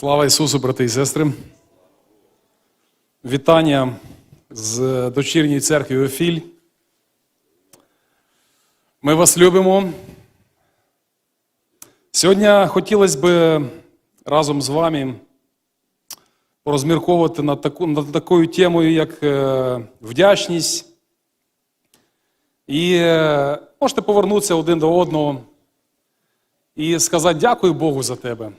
Слава Ісусу, брати і сестри. Вітання з дочірньої церкви Офіль. Ми вас любимо. Сьогодні хотілося б разом з вами порозмірковувати над, таку, над такою темою, як е, вдячність. І е, можете повернутися один до одного і сказати дякую Богу за тебе.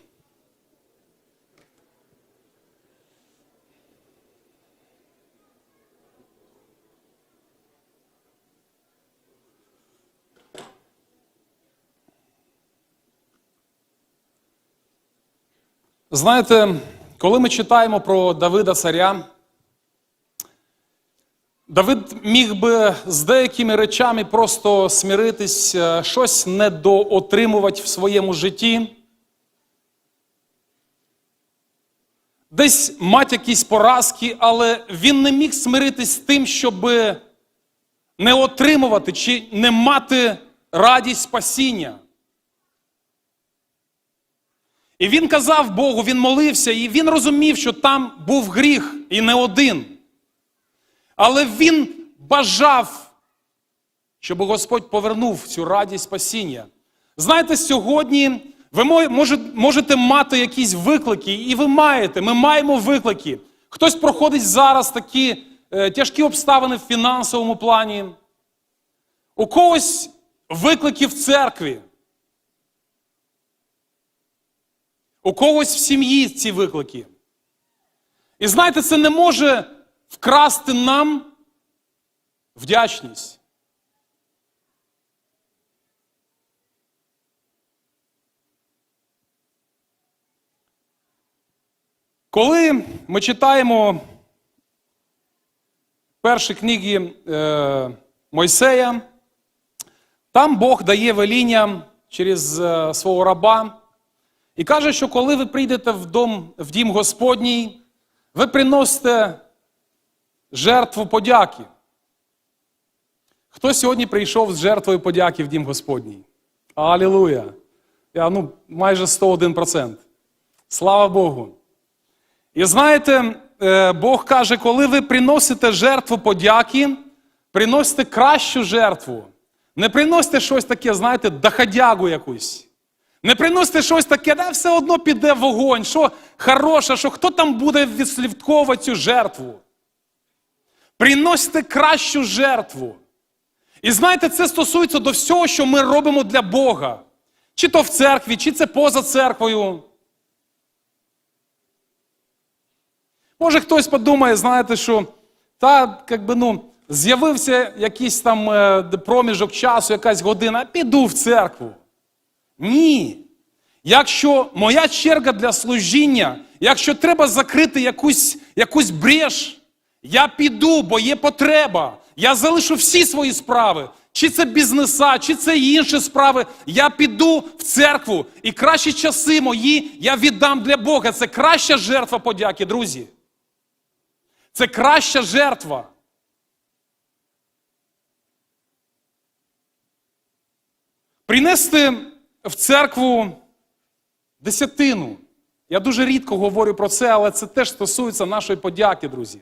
Знаєте, коли ми читаємо про Давида царя, Давид міг би з деякими речами просто смиритись, е, щось недоотримувати в своєму житті, десь мати якісь поразки, але він не міг смиритись з тим, щоб не отримувати чи не мати радість спасіння. І він казав Богу, він молився, і він розумів, що там був гріх і не один. Але він бажав, щоб Господь повернув цю радість спасіння. Знаєте, сьогодні ви можете мати якісь виклики, і ви маєте, ми маємо виклики. Хтось проходить зараз такі е, тяжкі обставини в фінансовому плані. У когось виклики в церкві. У когось в сім'ї ці виклики. І знаєте, це не може вкрасти нам вдячність. Коли ми читаємо перші книги е, Мойсея, там Бог дає веління через е, свого раба. І каже, що коли ви прийдете в дом, в дім Господній, ви приносите жертву подяки. Хто сьогодні прийшов з жертвою подяки в дім Господній? Алілуя! Я, ну, майже 101%. Слава Богу! І знаєте, е, Бог каже, коли ви приносите жертву подяки, приносите кращу жертву. Не приносите щось таке, знаєте, доходягу якусь. Не приносите щось таке, да все одно піде вогонь, що хороше, що хто там буде відслідковувати цю жертву. Приносите кращу жертву. І знаєте, це стосується до всього, що ми робимо для Бога. Чи то в церкві, чи це поза церквою. Може хтось подумає, знаєте, що та, якби, ну, з'явився якийсь там е, проміжок часу, якась година, піду в церкву. Ні. Якщо моя черга для служіння, якщо треба закрити якусь якусь бреш, я піду, бо є потреба. Я залишу всі свої справи. Чи це бізнеса, чи це інші справи. Я піду в церкву. І кращі часи мої я віддам для Бога. Це краща жертва подяки, друзі. Це краща жертва. Принести в церкву десятину. Я дуже рідко говорю про це, але це теж стосується нашої подяки, друзі.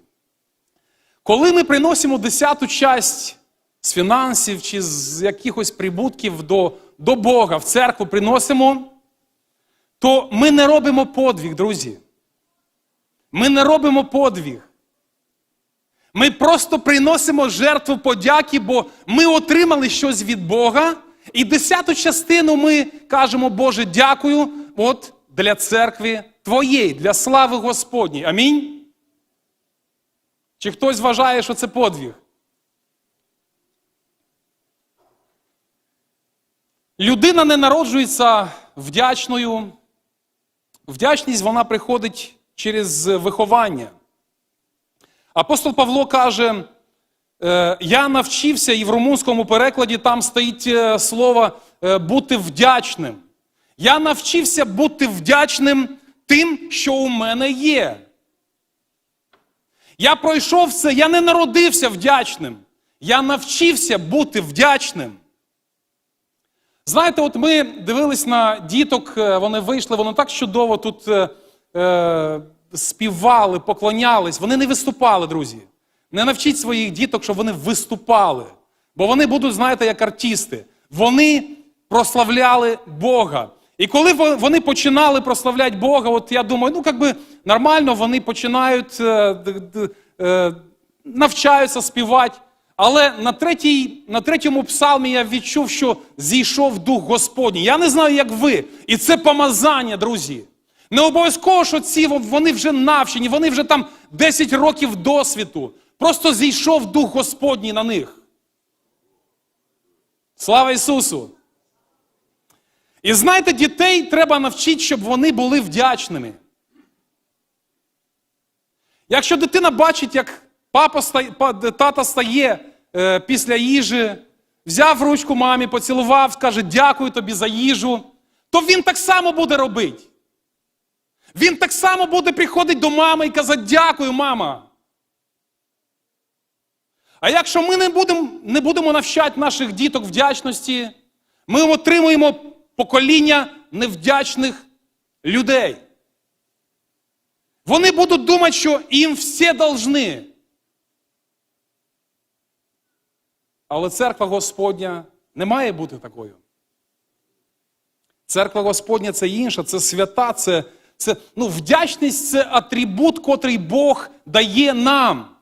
Коли ми приносимо десяту часть з фінансів чи з якихось прибутків до, до Бога в церкву приносимо, то ми не робимо подвиг, друзі. Ми не робимо подвиг. Ми просто приносимо жертву подяки, бо ми отримали щось від Бога. І десяту частину ми кажемо, Боже, дякую от для церкви Твоєї, для слави Господній. Амінь. Чи хтось вважає, що це подвиг? Людина не народжується вдячною. Вдячність вона приходить через виховання. Апостол Павло каже, я навчився, і в румунському перекладі там стоїть е, слово е, бути вдячним. Я навчився бути вдячним тим, що у мене є. Я пройшов це, я не народився вдячним. Я навчився бути вдячним. Знаєте, от ми дивились на діток, вони вийшли, воно так чудово тут е, співали, поклонялись, вони не виступали, друзі. Не навчіть своїх діток, щоб вони виступали. Бо вони будуть, знаєте, як артисти. Вони прославляли Бога. І коли вони починали прославляти Бога, от я думаю, ну як би нормально вони починають е, е, навчаються співати. Але на, третій, на третьому псалмі я відчув, що зійшов Дух Господній. Я не знаю, як ви. І це помазання, друзі. Не обов'язково, що ці вони вже навчені, вони вже там 10 років досвіду. Просто зійшов Дух Господній на них. Слава Ісусу! І знаєте, дітей треба навчити, щоб вони були вдячними. Якщо дитина бачить, як папа тата стає е, після їжі, взяв ручку мамі, поцілував, скаже дякую тобі за їжу, то він так само буде робити. Він так само буде приходити до мами і казати дякую, мама. А якщо ми не будемо, не будемо навчати наших діток вдячності, ми отримуємо покоління невдячних людей. Вони будуть думати, що їм все должны. Але церква Господня не має бути такою. Церква Господня це інша, це свята, це, це ну, вдячність це атрибут, котрий Бог дає нам.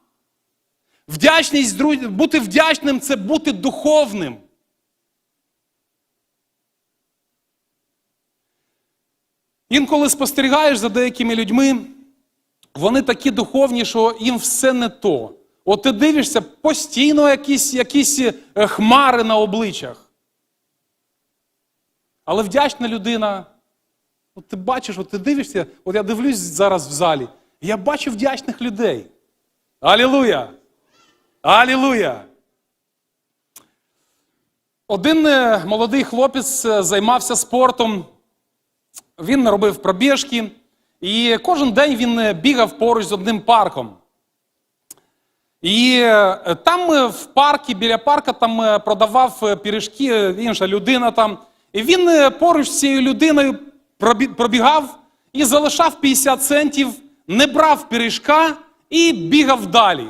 Вдячність, друзі, бути вдячним це бути духовним. Інколи спостерігаєш за деякими людьми, вони такі духовні, що їм все не то. От ти дивишся, постійно якісь, якісь е, хмари на обличчях. Але вдячна людина, от ти бачиш, от ти дивишся, от я дивлюсь зараз в залі, я бачу вдячних людей. Алілуя! Алілуя! Один е, молодий хлопець е, займався спортом, він робив пробіжки, і кожен день він е, бігав поруч з одним парком. І там в парку, біля парка, там продавав пиріжки інша людина там. І він поруч з цією людиною пробігав і залишав 50 центів, не брав пиріжка і бігав далі.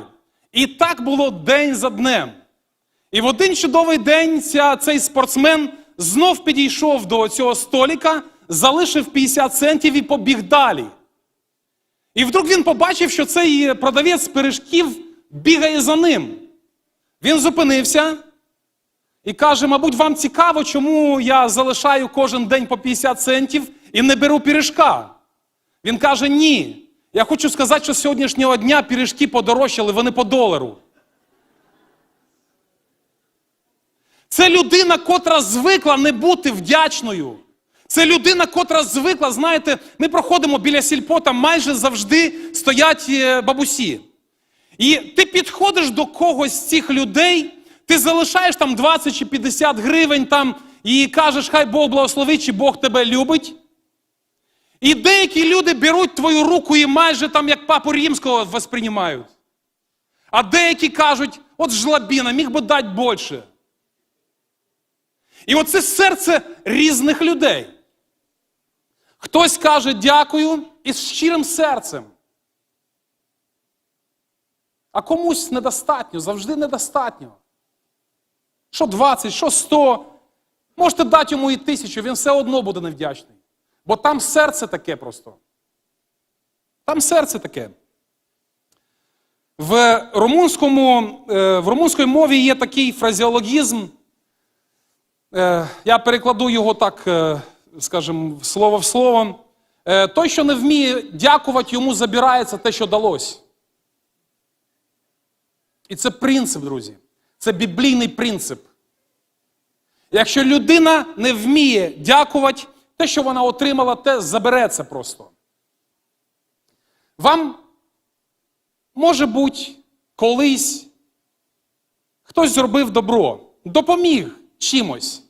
І так було день за днем. І в один чудовий день ця, цей спортсмен знов підійшов до цього століка, залишив 50 центів і побіг далі. І вдруг він побачив, що цей продавець пиріжків бігає за ним. Він зупинився і каже: мабуть, вам цікаво, чому я залишаю кожен день по 50 центів і не беру пиріжка. Він каже: ні. Я хочу сказати, що з сьогоднішнього дня пиріжки подорожчали, вони по долару. Це людина, котра звикла не бути вдячною. Це людина, котра звикла, знаєте, ми проходимо біля сільпо, там майже завжди стоять е, бабусі. І ти підходиш до когось з цих людей, ти залишаєш там 20 чи 50 гривень там і кажеш, хай Бог благословить, чи Бог тебе любить. І деякі люди беруть твою руку і майже там як папу римського восприймають. А деякі кажуть, от жлобіна, міг би дати більше. І оце серце різних людей. Хтось каже дякую із щирим серцем. А комусь недостатньо, завжди недостатньо. Що 20, що 100. Можете дати йому і тисячу, він все одно буде невдячний. Бо там серце таке просто. Там серце таке. В, румунському, е, в румунській мові є такий фразеологізм. Е, Я перекладу його так, е, скажімо, слово в слово. Той, що не вміє дякувати, йому забирається те, що далось. І це принцип, друзі. Це біблійний принцип. Якщо людина не вміє дякувати, те, що вона отримала, те забереться просто. Вам, може бути, колись хтось зробив добро, допоміг чимось.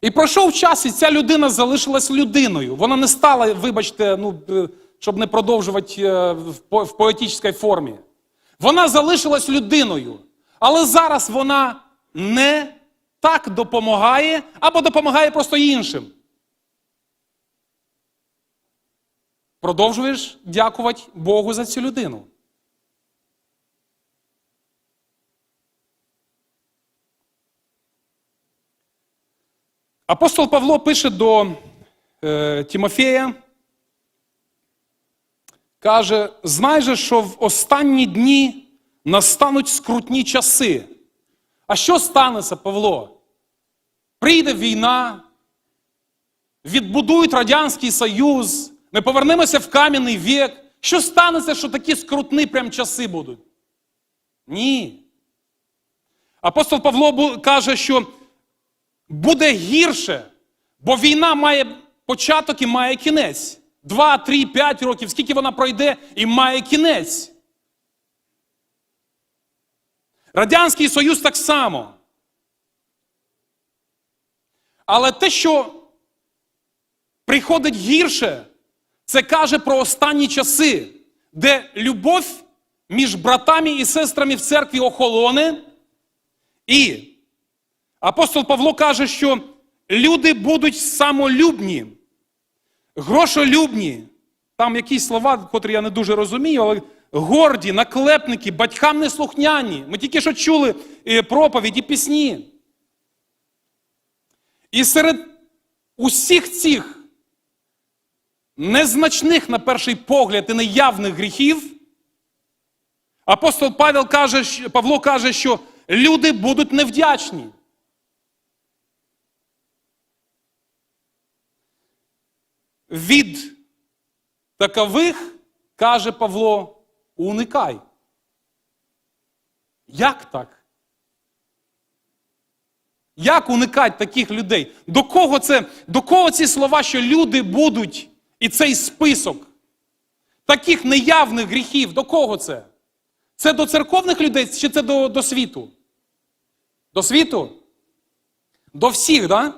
І пройшов час, і ця людина залишилась людиною. Вона не стала, вибачте, ну, е, щоб не продовжувати е, в поетичній формі. Вона залишилась людиною. Але зараз вона не так допомагає або допомагає просто іншим. Продовжуєш дякувати Богу за цю людину. Апостол Павло пише до е, Тімофея, каже: знай же, що в останні дні настануть скрутні часи. А що станеться, Павло? Прийде війна, відбудують Радянський Союз, ми повернемося в кам'яний вік. Що станеться, що такі скрутні прям часи будуть? Ні. Апостол Павло каже, що буде гірше, бо війна має початок і має кінець. Два, три, п'ять років, скільки вона пройде і має кінець. Радянський Союз так само. Але те, що приходить гірше, це каже про останні часи, де любов між братами і сестрами в церкві охолоне, і апостол Павло каже, що люди будуть самолюбні, грошолюбні. Там якісь слова, котрі я не дуже розумію, але горді, наклепники, батькам неслухняні. Ми тільки що чули е, проповіді, пісні. І серед усіх цих незначних, на перший погляд, і неявних гріхів, апостол Павел каже, Павло каже, що люди будуть невдячні. Від такових, каже Павло, уникай. Як так? Як уникати таких людей? До кого це, до кого ці слова, що люди будуть, і цей список таких неявних гріхів, до кого це? Це до церковних людей чи це до, до світу? До світу? До всіх, да?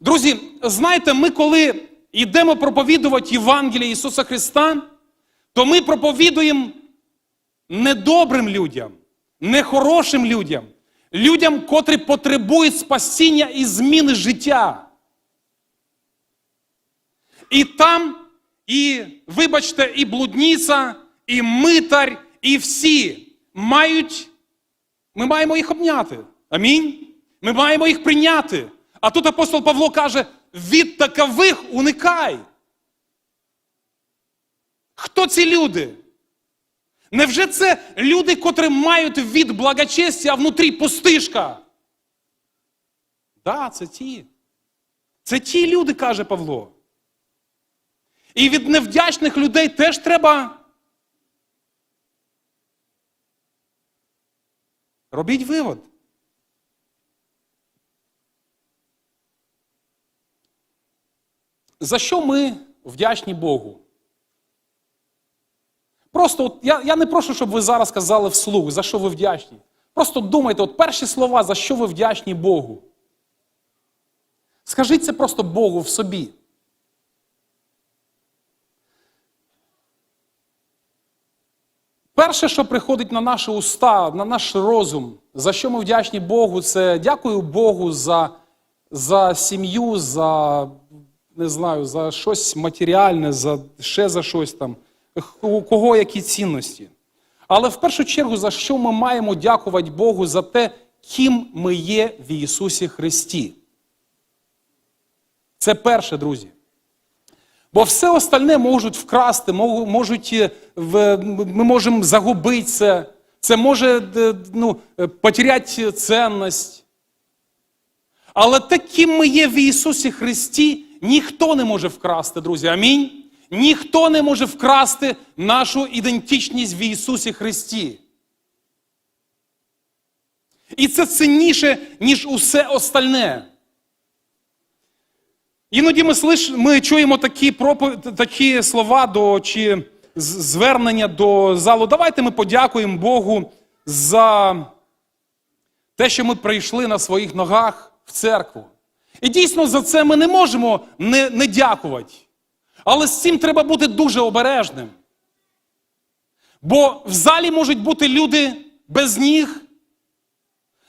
Друзі, знаєте, ми коли йдемо проповідувати Євангеліє Ісуса Христа, то ми проповідуємо недобрим людям, нехорошим людям, людям, котрі потребують спасіння і зміни життя. І там, і, вибачте, і блудниця, і митар, і всі мають, ми маємо їх обняти. Амінь. Ми маємо їх прийняти. А тут апостол Павло каже: від такових уникай. Хто ці люди? Невже це люди, котрі мають від благочестя, а внутрі пустишка? Да, це ті. Це ті люди, каже Павло. І від невдячних людей теж треба. Робіть вивод. За що ми вдячні Богу? Просто от, я, я не прошу, щоб ви зараз казали вслух, за що ви вдячні. Просто думайте, от перші слова, за що ви вдячні Богу. Скажіть це просто Богу в собі. Перше, що приходить на наші уста, на наш розум, за що ми вдячні Богу, це дякую Богу за, за сім'ю, за не знаю, за щось матеріальне, за ще за щось там, у кого які цінності. Але в першу чергу, за що ми маємо дякувати Богу за те, ким ми є в Ісусі Христі. Це перше, друзі. Бо все остальне можуть вкрасти, можуть, е, ми можемо загубити це. Це може е, ну, е, потеряти цінність. Але те, ким ми є в Ісусі Христі, ніхто не може вкрасти, друзі. Амінь. Ніхто не може вкрасти нашу ідентичність в Ісусі Христі. І це цінніше, ніж усе остальне. Іноді ми, слиш, ми чуємо такі, пропов... такі слова до, чи звернення до залу. Давайте ми подякуємо Богу за те, що ми прийшли на своїх ногах в церкву. І дійсно за це ми не можемо не, не дякувати. Але з цим треба бути дуже обережним. Бо в залі можуть бути люди без ніг.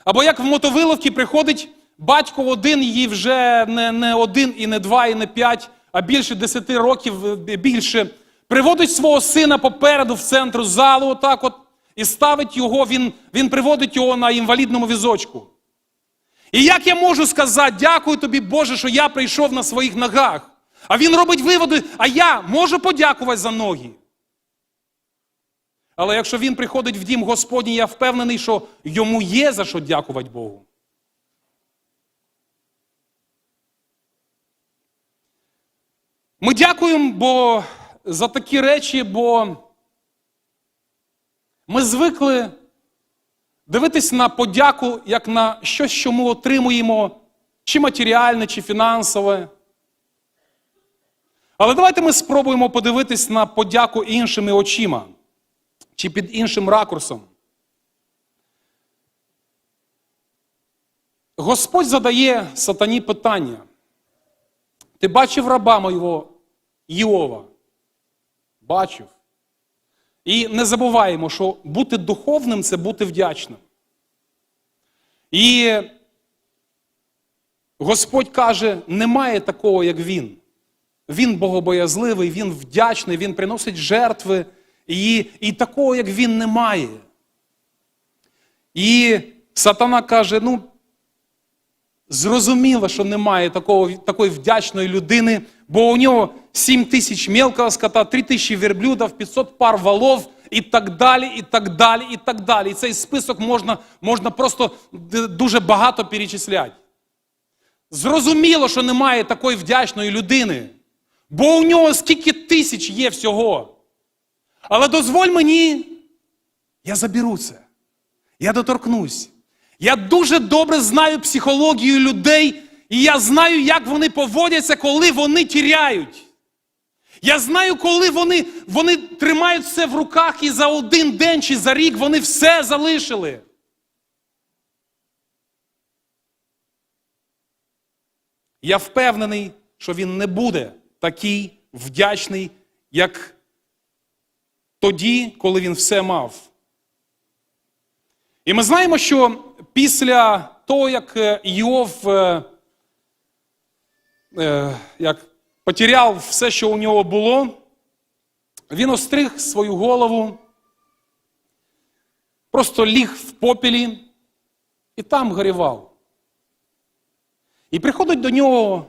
Або як в мотовиловці приходить батько один, їй вже не, не один, і не два, і не п'ять, а більше 10 років е, більше, приводить свого сина попереду в центр залу, отак от, і ставить його, він, він приводить його на інвалідному візочку. І як я можу сказати, дякую тобі, Боже, що я прийшов на своїх ногах. А він робить виводи, а я можу подякувати за ноги. Але якщо він приходить в дім Господній, я впевнений, що йому є за що дякувати Богу. Ми дякуємо бо, за такі речі, бо ми звикли дивитись на подяку як на щось, що ми отримуємо, чи матеріальне, чи фінансове. Але давайте ми спробуємо подивитись на подяку іншими очима, чи під іншим ракурсом. Господь задає сатані питання. Ти бачив раба моєго Йова? Бачив. І не забуваємо, що бути духовним це бути вдячним. І Господь каже, немає такого, як він. Він богобоязливий, він вдячний, він приносить жертви, і, і такого, як він, немає. І сатана каже: ну, зрозуміло, що немає такого, такої вдячної людини, бо у нього 7 тисяч мелкого скота, 3 тисячі верблюдів, 500 пар валов і так далі, і так далі, і так далі. І цей список можна, можна просто дуже багато перечисляти. Зрозуміло, що немає такої вдячної людини, бо у нього скільки тисяч є всього. Але дозволь мені, я заберу це. Я доторкнусь. Я дуже добре знаю психологію людей, і я знаю, як вони поводяться, коли вони тіряють. Я знаю, коли вони, вони тримають все в руках і за один день чи за рік вони все залишили. Я впевнений, що він не буде такий вдячний, як тоді, коли він все мав. І ми знаємо, що після того, як Йов е, е, як потеряв все, що у нього було, він остриг свою голову, просто ліг в попілі і там горівав. І приходить до нього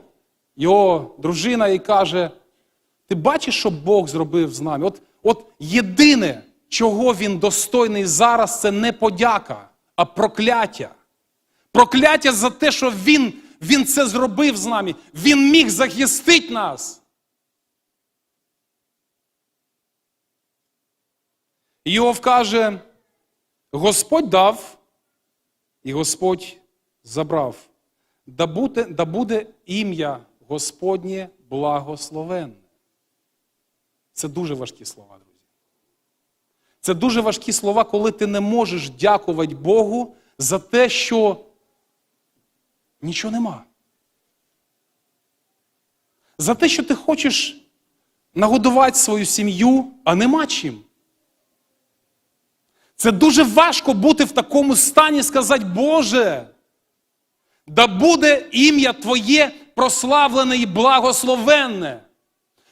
його дружина і каже: Ти бачиш, що Бог зробив з нами? От, От єдине, чого він достойний зараз, це не подяка, а прокляття. Прокляття за те, що він, він це зробив з нами. Він міг захистити нас. Йов каже, Господь дав, і Господь забрав. Да буде, да буде ім'я Господнє благословенне. Це дуже важкі слова. Це дуже важкі слова, коли ти не можеш дякувати Богу за те, що нічого нема. За те, що ти хочеш нагодувати свою сім'ю, а нема чим. Це дуже важко бути в такому стані сказати, Боже, да буде ім'я Твоє прославлене і благословенне.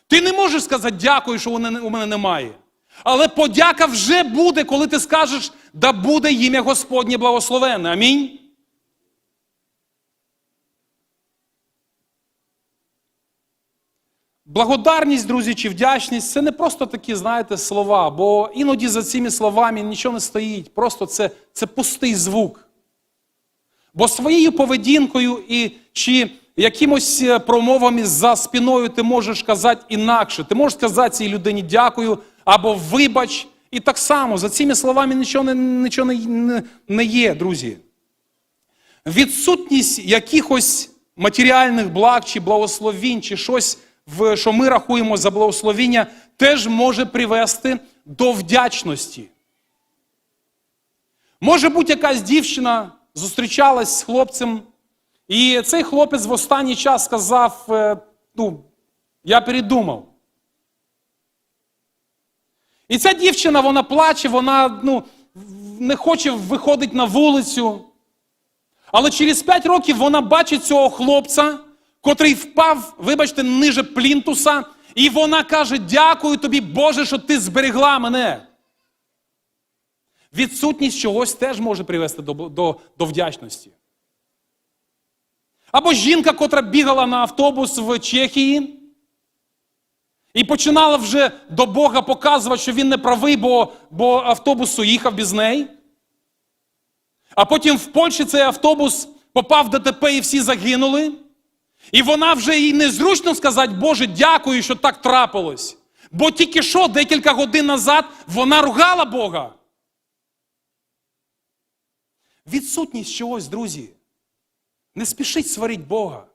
Ти не можеш сказати дякую, що у мене немає. Але подяка вже буде, коли ти скажеш, да буде ім'я Господнє благословенне. Амінь. Благодарність, друзі, чи вдячність це не просто такі, знаєте, слова, бо іноді за цими словами нічого не стоїть. Просто це, це пустий звук. Бо своєю поведінкою і чи якимось промовами за спиною ти можеш казати інакше. Ти можеш сказати цій людині дякую або вибач. І так само за цими словами нічого не, нічого не, не є, друзі. Відсутність якихось матеріальних благ чи благословінь, чи щось, що ми рахуємо за благословіння, теж може привести до вдячності. Може бути якась дівчина зустрічалась з хлопцем, і цей хлопець в останній час сказав: ну, я передумав. І ця дівчина, вона плаче, вона ну, не хоче виходити на вулицю. Але через 5 років вона бачить цього хлопця, котрий впав, вибачте, ниже плінтуса, і вона каже: Дякую тобі, Боже, що ти зберегла мене. Відсутність чогось теж може привести до, до, до вдячності. Або жінка, котра бігала на автобус в Чехії і починала вже до Бога показувати, що він не правий, бо, бо автобус уїхав без неї. А потім в Польщі цей автобус попав в ДТП і всі загинули. І вона вже їй незручно сказати, Боже, дякую, що так трапилось. Бо тільки що, декілька годин назад, вона ругала Бога. Відсутність чогось, друзі. Не спішіть сварить Бога.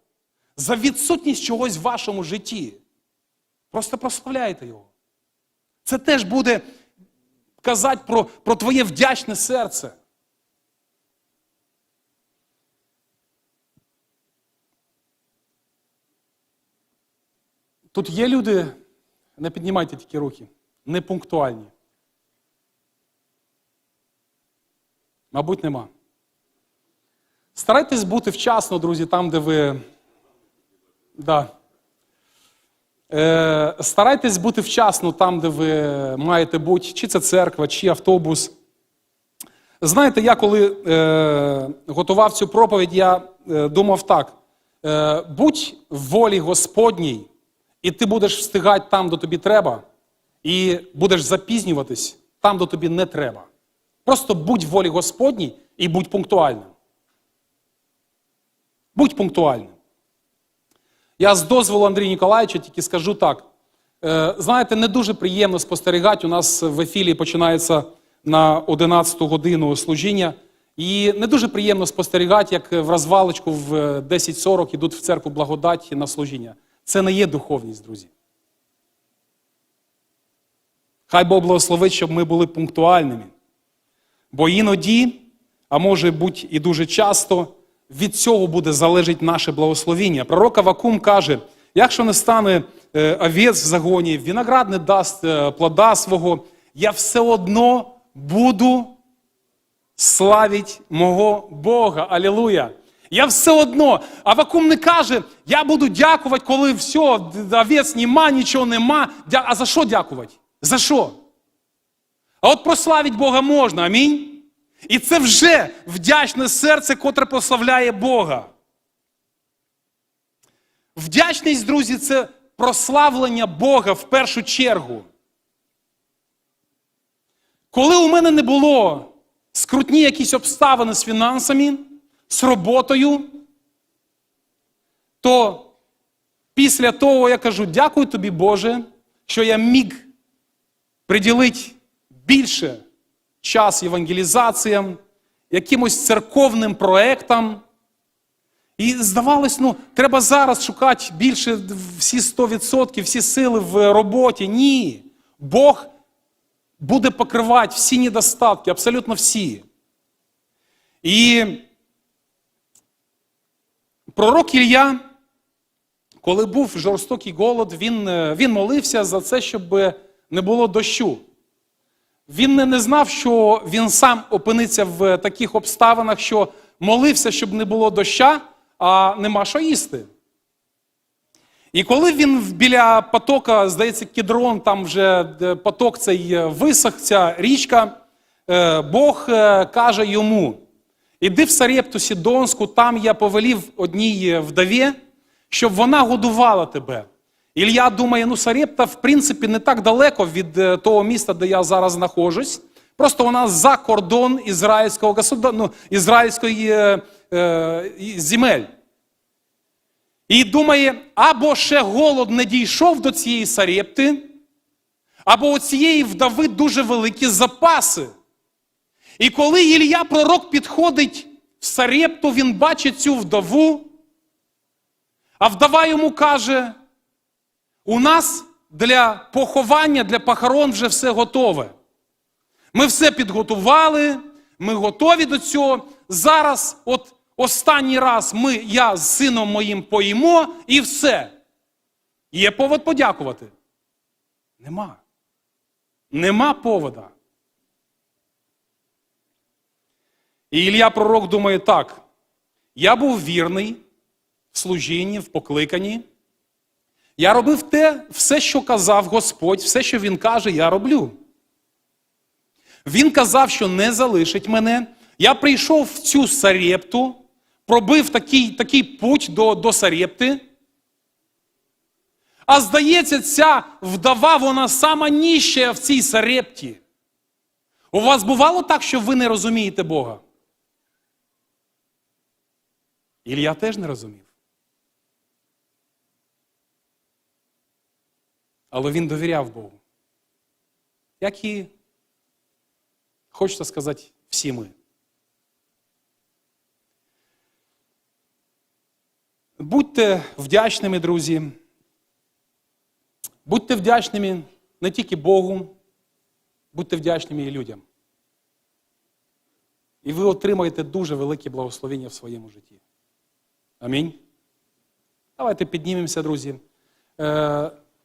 За відсутність чогось в вашому житті. Просто прославляйте Його. Це теж буде казати про, про твоє вдячне серце. Тут є люди, не піднімайте тільки руки, непунктуальні. Мабуть, нема. Старайтесь бути вчасно, друзі, там, де ви. Да. Е, старайтесь бути вчасно там, де ви маєте бути, чи це церква, чи автобус. Знаєте, я коли е, готував цю проповідь, я е, думав так: е, будь в волі Господній, і ти будеш встигати там, де тобі треба, і будеш запізнюватись там, де тобі не треба. Просто будь в волі Господній і будь пунктуальним. Будь пунктуальним. Я з дозволу Андрія Ніколаєвича тільки скажу так. Е, знаєте, не дуже приємно спостерігати. У нас в ефілі починається на 11-ту годину служіння. І не дуже приємно спостерігати, як в розвалочку в 10.40 йдуть в церкву благодаті на служіння. Це не є духовність, друзі. Хай Бог благословить, щоб ми були пунктуальними. Бо іноді, а може бути і дуже часто, від цього буде залежить наше благословіння. Пророк Авакум каже: якщо не стане е, овець в загоні, виноград не дасть е, плода свого, я все одно буду славить мого Бога. Алілуя! Я все одно. Авакум не каже, я буду дякувати, коли все, овець нема, нічого нема. А за що дякувати? За що? А от прославить Бога можна, амінь. І це вже вдячне серце, котре прославляє Бога. Вдячність, друзі, це прославлення Бога в першу чергу. Коли у мене не було скрутні якісь обставини з фінансами, з роботою, то після того я кажу: дякую тобі, Боже, що я міг приділити більше час євангелізаціям, якимось церковним проектам. І здавалось, ну, треба зараз шукати більше всі 100%, всі сили в роботі. Ні. Бог буде покривати всі недостатки, абсолютно всі. І пророк Ілля, коли був жорстокий голод, він, е, він молився за це, щоб не було дощу. Він не, знав, що він сам опиниться в таких обставинах, що молився, щоб не було доща, а нема що їсти. І коли він біля потока, здається, кедрон, там вже поток цей е, висох, ця річка, е, Бог е, каже йому: іди в Сарепту Сідонську, там я повелів одній вдові, щоб вона годувала тебе. Ілля думає, ну Сарепта, в принципі, не так далеко від е, того міста, де я зараз знаходжусь. Просто вона за кордон ізраїльського государ... ну, ізраїльської е, е, земель. І думає, або ще голод не дійшов до цієї Сарепти, або у цієї вдови дуже великі запаси. І коли Ілля пророк підходить в Сарепту, він бачить цю вдову, а вдова йому каже: у нас для поховання, для похорон вже все готове. Ми все підготували, ми готові до цього. Зараз, от останній раз ми, я з сином моїм поїмо і все. Є повод подякувати? Нема. Нема повода. І Ілля пророк думає так: я був вірний, в служінні, в покликанні. Я робив те, все, що казав Господь, все, що Він каже, я роблю. Він казав, що не залишить мене. Я прийшов в цю Сарепту, пробив такий, такий путь до, до Сарепти. А здається, ця вдова, вона сама ніща в цій Сарепті. У вас бувало так, що ви не розумієте Бога? Ілля теж не розумів. Але він довіряв Богу. Як і, хочеться сказати, всі ми. Будьте вдячними, друзі. Будьте вдячними не тільки Богу, будьте вдячними і людям. І ви отримаєте дуже велике благословення в своєму житті. Амінь. Давайте піднімемося, друзі.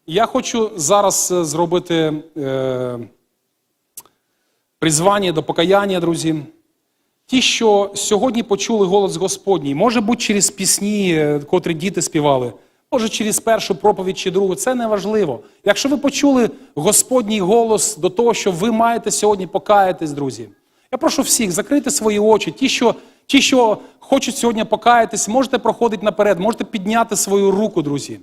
Я хочу зараз е, зробити е, призвання до покаяння, друзі. Ті, що сьогодні почули голос Господній, може бути через пісні, е, котрі діти співали, може через першу проповідь чи другу, це не важливо. Якщо ви почули Господній голос до того, що ви маєте сьогодні покаятись, друзі, я прошу всіх закрити свої очі. Ті, що, ті, що хочуть сьогодні покаятись, можете проходити наперед, можете підняти свою руку, друзі.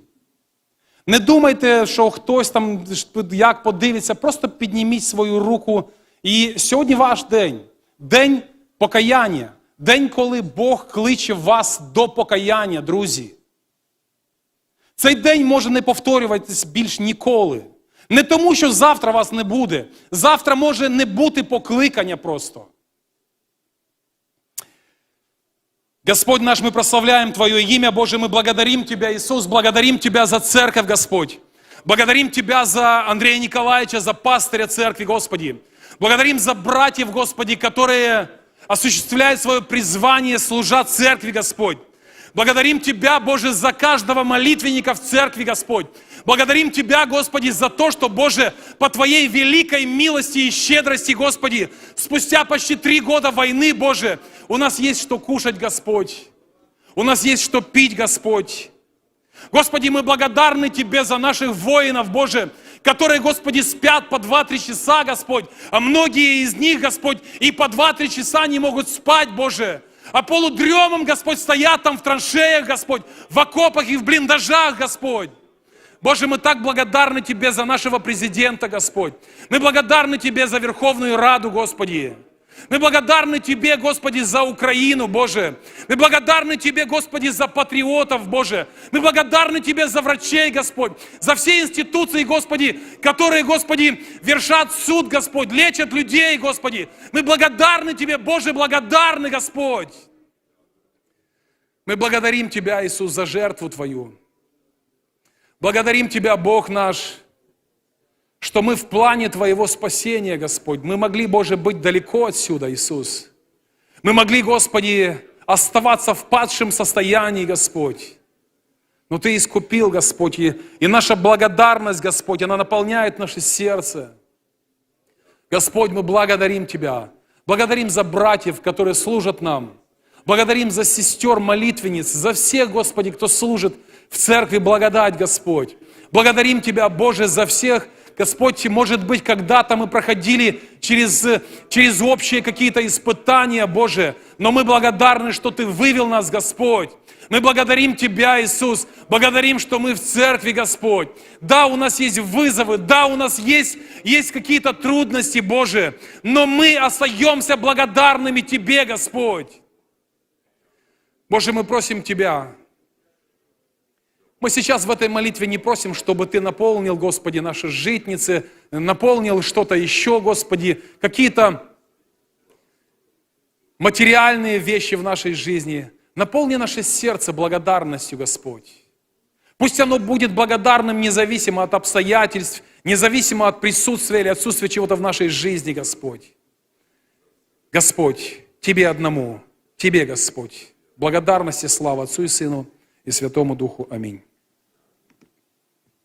Не думайте, що хтось там як подивиться, просто підніміть свою руку. І сьогодні ваш день, день покаяння, день, коли Бог кличе вас до покаяння, друзі. Цей день може не повторюватись більш ніколи. Не тому, що завтра вас не буде. Завтра може не бути покликання просто. Господь наш, мы прославляем Твое имя, Боже, мы благодарим Тебя, Иисус, благодарим Тебя за церковь, Господь. Благодарим Тебя за Андрея Николаевича, за пастыря церкви, Господи. Благодарим за братьев, Господи, которые осуществляют свое призвание, служат церкви, Господь. Благодарим Тебя, Боже, за каждого молитвенника в церкви, Господь. Благодарим Тебя, Господи, за то, что, Боже, по Твоей великой милости и щедрости, Господи, спустя почти три года войны, Боже, у нас есть что кушать, Господь. У нас есть что пить, Господь. Господи, мы благодарны Тебе за наших воинов, Боже, которые, Господи, спят по 2-3 часа, Господь, а многие из них, Господь, и по 2-3 часа не могут спать, Боже. А полудремом, Господь, стоят там в траншеях, Господь, в окопах и в блиндажах, Господь. Боже, мы так благодарны Тебе за нашего президента, Господь. Мы благодарны Тебе за Верховную Раду, Господи. Мы благодарны Тебе, Господи, за Украину, Боже. Мы благодарны Тебе, Господи, за патриотов, Боже. Мы благодарны Тебе за врачей, Господь, за все институции, Господи, которые, Господи, вершат суд, Господь, лечат людей, Господи. Мы благодарны Тебе, Боже, благодарны, Господь. Мы благодарим Тебя, Иисус, за жертву Твою. Благодарим Тебя, Бог наш, что мы в плане Твоего спасения, Господь. Мы могли, Боже, быть далеко отсюда, Иисус. Мы могли, Господи, оставаться в падшем состоянии, Господь. Но Ты искупил, Господь, и, и наша благодарность, Господь, она наполняет наше сердце. Господь, мы благодарим Тебя. Благодарим за братьев, которые служат нам. Благодарим за сестер молитвенниц, за всех, Господи, кто служит в церкви. Благодать, Господь. Благодарим Тебя, Боже, за всех, Господь, может быть, когда-то мы проходили через, через общие какие-то испытания, Боже, но мы благодарны, что Ты вывел нас, Господь. Мы благодарим Тебя, Иисус, благодарим, что мы в церкви, Господь. Да, у нас есть вызовы, да, у нас есть, есть какие-то трудности, Боже, но мы остаемся благодарными Тебе, Господь. Боже, мы просим Тебя, мы сейчас в этой молитве не просим, чтобы Ты наполнил, Господи, наши житницы, наполнил что-то еще, Господи, какие-то материальные вещи в нашей жизни. Наполни наше сердце благодарностью, Господь. Пусть оно будет благодарным независимо от обстоятельств, независимо от присутствия или отсутствия чего-то в нашей жизни, Господь. Господь, Тебе одному, Тебе, Господь, благодарность и слава Отцу и Сыну и Святому Духу. Аминь.